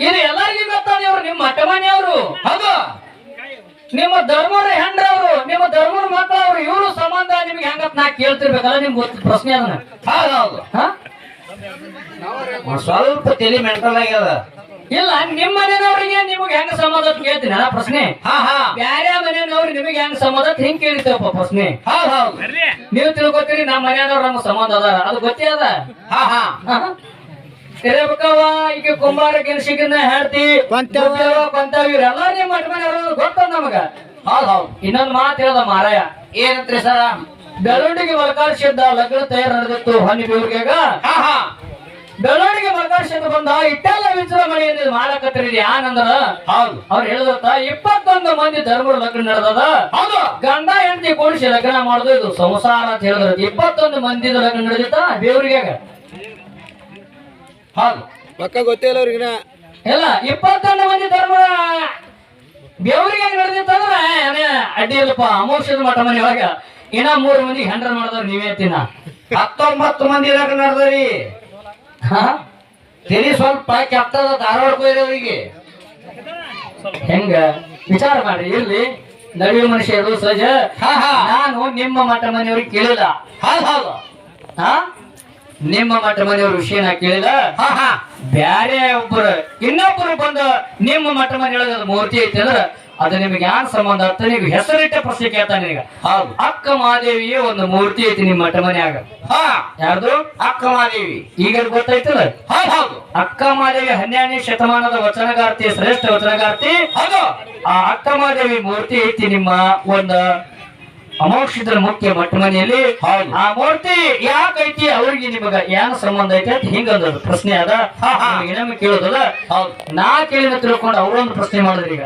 ಇದು ಎಲ್ಲರಿಗೂ ಗೊತ್ತಾದ ಇವ್ರು ನಿಮ್ಮ ಮಠಮನೆಯವರು ಹೌದು. ನಿಮ್ಮ ಧರ್ಮರ ಹೆಂಡ್ರವ್ರು ನಿಮ್ಮ ಧರ್ಮರ ಅವರು ಇವರು ಸಂಬಂಧ ನಿಮ್ಗೆ ಹೆಂಗತ್ ನಾ ಕೇಳ್ತಿರ್ಬೇಕಲ್ಲ ನಿಮ್ಗೆ ಗೊತ್ತ ಪ್ರಶ್ನೆ ಅದನ್ನ. ಹೌದು ಹೌದು. ಹಾ? ಸ್ವಲ್ಪ ತಲೆ ಮೆಂಟಲ್ ಆಗ್ಯದ. ಇಲ್ಲ ನಿಮ್ಮ ಮನೆಯವ್ರಿಗೆ ನಿಮ್ಗೆ ಹೆಂಗ ಸಂಬಂಧ ಅಂತ ಕೇಳ್ತೀನಿ ಅಲ್ಲ ಪ್ರಶ್ನೆ. ಹಾ ಹಾ. ಬ್ಯಾರೆ ಮನೆಯವ್ರು ನಿಮಗೆ ಹೆಂಗ ಸಂಬಂಧ ಅಂತ ಹಿಂಗ್ ಕೇಳಿತೇವಪ್ಪ ಪ್ರಶ್ನೆ. ಹೌದ್ ಹೌದು. ನೀವು ತಿಳ್ಕೊತೀರಿ ನಮ್ಮ ಮನೆಯವ್ರ ನಮ್ಗೆ ಸಂಬಂಧ ಅದ ಅದು ಗೊತ್ತೇ ಅದ? ಹಾ ಹಾ. ತೆರೆಬೇಕವ ಈಗ ಕುಂಬಾರ ಗೆಣಸಿಗಿನ ಹೇಳ್ತಿ ಕೊಂತಾವ ಪಂತವ ಇವರೆಲ್ಲ ನಿಮ್ಮ ಮಠ ಮನೆಯವ್ರು ಗೊತ್ತದ ನಮಗ? ಹೌದು ಹೌದು. ಇನ್ನೊಂದ್ ಮಾತು ಹೇಳ್ದ ಮಾರಾಯ. ಏನಂತ್ರಿ ಸರ? ಬೆಳವಣಿಗೆ ಮಲಕಾರ್ಸಿದ್ದ ಲಗ್ನ ತಯಾರು ನಡೆದಿತ್ತು ಹೊನ್ನಿ ಬೇವ್ರಿಗಾಗ. ಹಾ ಹಾ. ಬೆಳವಣಿಗೆ ಮಲಕಾರ್ಸಿದ್ದ ಬಂದ ಇಟ್ಟೆಲ್ಲ ವಿಜೃಂಭಣೆಯಿಂದ ಮಾಡಕತ್ತಿರಿ ಯಾನಂದ್ರ? ಹೌದು. ಅವ್ರು ಹೇಳಿದತ್ತ ಇಪ್ಪತ್ತೊಂದು ಮಂದಿ ಧರ್ಮದ ಲಗ್ನ ನಡೆದದ. ಹೌದು. ಗಂಡ ಹೆಂಡತಿ ಕೂಡಿಸಿ ಲಗ್ನ ಮಾಡುದು ಇದು ಸಂಸಾರ ಅಂತ ಹೇಳಿದ್ರು ಇಪ್ಪತ್ತೊಂದು ಮಂದಿ ಲಗ್ನ ನಡೆದಿತ್ತ ಬೇವ್ರಿಗಾಗ? ಹೌದು ಪಕ್ಕ ಗೊತ್ತಿಲ್ಲ ಅವ್ರಿಗಿನ ಎಲ್ಲ ಇಪ್ಪತ್ತೊಂದು ಮಂದಿ ಧರ್ಮ ಬೆವರಿಗೆ ನಡೆದಿತ್ತಂದ್ರೆ ಅಡ್ಡಿ ಇಲ್ಲಪ್ಪ ಅಮೋಷದ ಮಠ ಮನೆ ಒಳಗ. ಇನ್ನ ಮೂರು ಮಂದಿ ಹೆಂಡ್ರ ಮಾಡಿದವ್ರು ನೀವೇ ತಿನ್ನ. ಹತ್ತೊಂಬತ್ತು ಮಂದಿ ಇರಕ ನಡೆದ್ರಿ ಹಾ? ತಿಳಿ ಸ್ವಲ್ಪ ಕೆಟ್ಟದ ಧಾರವಾಡ ಕೋರಿಗೆ ಹೆಂಗ? ವಿಚಾರ ಮಾಡ್ರಿ ಇಲ್ಲಿ ನಡುವೆ ಮನುಷ್ಯರು ಸಹಜ. ಹಾ ನಾನು ನಿಮ್ಮ ಮಠ ಮನೆಯವ್ರಿಗೆ ಕೇಳಿಲ್ಲ. ಹೌದು ಹೌದು ಹಾ? ನಿಮ್ಮ ಮಠ ಮನೆಯವರು ವಿಷಯ ನಾ ಕೇಳಿಲ್ಲ? ಹಾ ಹಾ. ಬ್ಯಾರೆ ಒಬ್ಬರು ಇನ್ನೊಬ್ಬರು ಬಂದು ನಿಮ್ಮ ಮಠ ಮನೆ ಅದು ಮೂರ್ತಿ ಐತಿ ಅಂದ್ರೆ ಅದು ನಿಮಗೆ ಯಾರ ಸಂಬಂಧ ಅರ್ಥ ನೀವು ಹೆಸರಿಟ್ಟ ಪ್ರಶ್ನೆ ಕೇಳ್ತಾನೆ ಈಗ ಹೌದು. ಅಕ್ಕ ಮಹಾದೇವಿಯ ಒಂದು ಮೂರ್ತಿ ಐತಿ ನಿಮ್ಮ ಮಠ ಮನ್ಯಾಗ. ಹಾ. ಯಾರ್ದು? ಅಕ್ಕ ಮಾದೇವಿ ಈಗ ಗೊತ್ತಾಯ್ತಲ್ಲ? ಹೌದು ಹೌದು. ಅಕ್ಕ ಮಹಾದೇವಿ ಹನ್ನೆರಡನೇ ಶತಮಾನದ ವಚನಗಾರ್ತಿ ಶ್ರೇಷ್ಠ ವಚನಗಾರ್ತಿ. ಹೌದು. ಆ ಅಕ್ಕ ಮಹಾದೇವಿ ಮೂರ್ತಿ ಐತಿ ನಿಮ್ಮ ಒಂದು ಅಮೋಕ್ಷದ್ರ ಮುಖ್ಯ ಮಠ ಮನೆಯಲ್ಲಿ. ಆ ಮೂರ್ತಿ ಯಾಕೈತಿ ಅವ್ರಿಗೆ ನಿಮಗ ಏನ್ ಸಂಬಂಧ ಐತಿ ಅಂತ ಹಿಂಗ ಅಂದದ್ದು ಪ್ರಶ್ನೆ ಅದ. ಇನ್ನೊಮ್ಮೆ ಕೇಳೋದಲ್ಲ. ಹೌದು. ನಾ ಕೇಳಿದ ತಿಳ್ಕೊಂಡು ಅವ್ರೊಂದು ಪ್ರಶ್ನೆ ಮಾಡಿದ್ರಿ ಈಗ.